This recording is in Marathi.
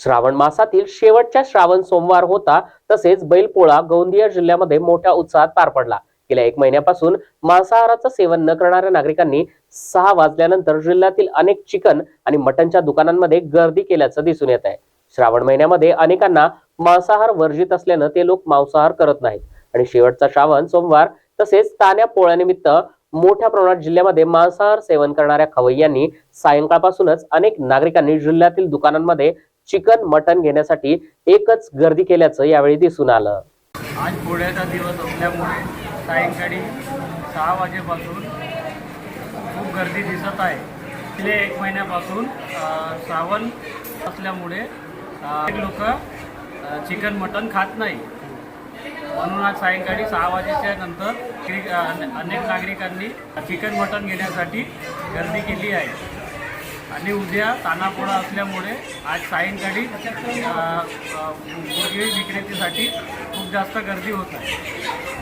श्रावण मासातील शेवटच्या श्रावण सोमवार होता तसेच बैलपोळा गोंदिया जिल्ह्यामध्ये मोठ्या उत्साहात पार पडला. गेल्या एक महिन्यापासून मांसाहाराचं सेवन न करणाऱ्या नागरिकांनी सहा वाजल्यानंतर जिल्ह्यातील अनेक चिकन आणि मटनच्या दुकानांमध्ये गर्दी केल्याचं दिसून येत आहे. श्रावण महिन्यामध्ये अनेकांना मांसाहार वर्जित असल्यानं ते लोक मांसाहार करत नाहीत. आणि शेवटचा श्रावण सोमवार तसेच तान्या पोळ्यानिमित्त मोठ्या प्रमाणात जिल्ह्यामध्ये मांसाहार सेवन करणाऱ्या खवय्यांनी सायंकाळपासूनच अनेक नागरिकांनी जिल्ह्यातील दुकानांमध्ये चिकन मटन घेण्यासाठी एकच गर्दी केल्याचं यावेळी दिसून आलं. आज पोळ्याचा दिवस असल्यामुळे सायंकाळी सहा वाजेपासून खूप गर्दी दिसत आहे. गेले एक महिन्यापासून सावन श्रावण असल्यामुळे लोक चिकन मटन खात नाही. म्हणून आज सायंकाळी सहा वाजेच्या नंतर अनेक नागरिकांनी चिकन मटन घेण्यासाठी गर्दी केली आहे. आणि उद्या तानापोळा असल्यामुळे आज सायंकाळी अ, विक्रेतीसाठी खूप जास्त गर्दी होत आहे.